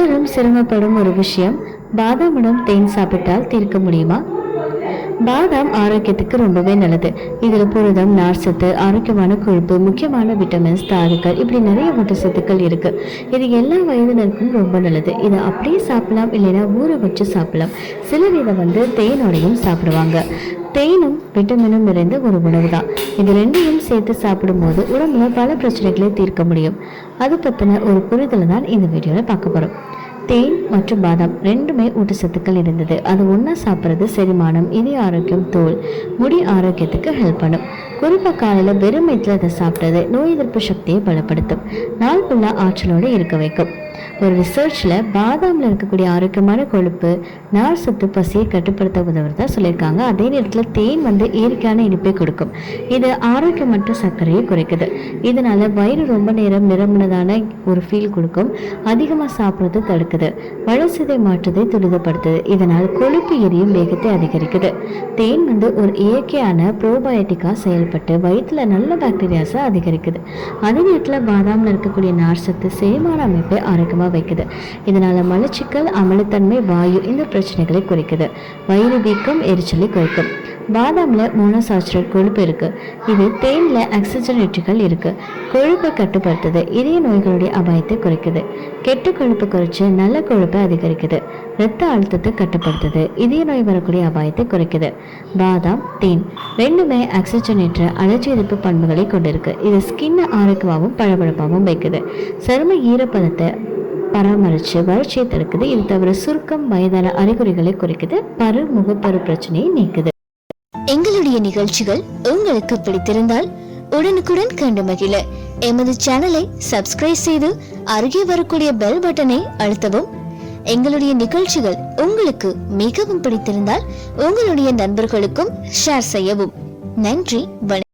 பலரும் சிரமப்படும் ஒரு விஷயம் பாதாமிடம் தேன் சாப்பிட்டால் தீர்க்க முடியுமா? பாதாம் ஆரோக்கியத்துக்கு ரொம்பவே நல்லது. இதில் புரதம் நார்ச்சத்து ஆரோக்கியமான கொழுப்பு முக்கியமான விட்டமின்ஸ் தாதுக்கள் இப்படி நிறைய ஊட்டச்சத்துக்கள் இருக்கு. இது எல்லா வயதினருக்கும் ரொம்ப நல்லது. இதை அப்படியே சாப்பிடலாம் இல்லைன்னா ஊற வச்சு சாப்பிடலாம். சிலர் இதை வந்து தேனோடையும் சாப்பிடுவாங்க. தேனும் விட்டமினும் நிறைந்த ஒரு உணவு தான் இது ரெண்டையும் சேர்த்து சாப்பிடும்போது உடம்புல பல பிரச்சனைகளை தீர்க்க முடியும். அது பற்றின ஒரு புரிதலை தான் இந்த வீடியோவில் பார்க்க போகிறோம் தேன் மற்றும் பாதாம் ரெண்டுமே ஊட்டச்சத்துக்கள் இருந்தது அது ஒன்றா சாப்பிட்றது செரிமானம் இதய ஆரோக்கியம் தோல் முடி ஆரோக்கியத்துக்கு ஹெல்ப் பண்ணும். குறிப்பாக காலையில் வெறும் வயிற்றில் அதை சாப்பிட்றது நோய் எதிர்ப்பு சக்தியை பலப்படுத்தும். நாள் ஃபுல்லாக ஆற்றலோடு இருக்க வைக்கும். ஒரு ரிசர்ச்சில் பாதாமில் இருக்கக்கூடிய ஆரோக்கியமான கொழுப்பு நார் சத்து பசியை கட்டுப்படுத்த உதவுறதா சொல்லியிருக்காங்க. அதே நேரத்தில் தேன் வந்து இயற்கையான இனிப்பை கொடுக்கும். இது ஆரோக்கியமற்ற சர்க்கரையை குறைக்குது. இதனால வயிறு ரொம்ப நேரம் நிரம்பினதான ஒரு ஃபீல் கொடுக்கும். அதிகமாக சாப்பிட்றது தடுக்குது. வளர்ச்சிதை மாற்றத்தை துரிதப்படுத்துது. இதனால் கொழுப்பு எரியும் வேகத்தை அதிகரிக்குது. தேன் வந்து ஒரு இயற்கையான ப்ரோபயோட்டிக்காக செயல்பட்டு வயிற்றுல நல்ல பாக்டீரியாஸை அதிகரிக்குது. அதே நேரத்தில் பாதாமில் இருக்கக்கூடிய நார் சத்து செரிமான அமைப்பை அதிகமாக வைக்குது. இதனால் மலச்சிக்கல் அமிலத்தன்மை வாயு இந்த பிரச்சனைகளை குறைக்குது. வயிறு வீக்கம் எரிச்சலை குறைக்கும். பாதாமில் மோனோசாச்சுரேட் கொழுப்பு இருக்குது இது தேனில் ஆக்சிஜனேட்டுகள் இருக்கு. கொழுப்பை கட்டுப்படுத்துது. இதய நோய்களுடைய அபாயத்தை குறைக்குது. கெட்ட கொழுப்பு குறைச்சு நல்ல கொழுப்பை அதிகரிக்குது. இரத்த அழுத்தத்தை கட்டுப்படுத்துது. இதய நோய் வரக்கூடிய அபாயத்தை குறைக்குது. பாதாம் தேன் ரெண்டுமே ஆக்சிஜனேற்ற அழற்சி எதிர்ப்பு பண்புகளை கொண்டிருக்கு. இது ஸ்கின்னை ஆரோக்கியமாகவும் பளபளப்பாகவும் வைக்குது. சரும ஈரப்பதத்தை பராமரித்து வறட்சியை தடுக்குது. இது தவிர சுருக்கம் வயதான அறிகுறிகளை குறைக்குது. பரு முகப்பரு பிரச்சனையை நீக்குது. எங்களுடைய நிகழ்ச்சிகள் உங்களுக்கு பிடித்திருந்தால் உடனுக்குடன் கண்டு மகிழ. எமது சேனலை சப்ஸ்கிரைப் செய்து அருகே வரக்கூடிய பெல் பட்டனை அழுத்தவும். எங்களுடைய நிகழ்ச்சிகள் உங்களுக்கு மிகவும் பிடித்திருந்தால் உங்களுடைய நண்பர்களுக்கும் ஷேர் செய்யவும். நன்றி வணக்கம்.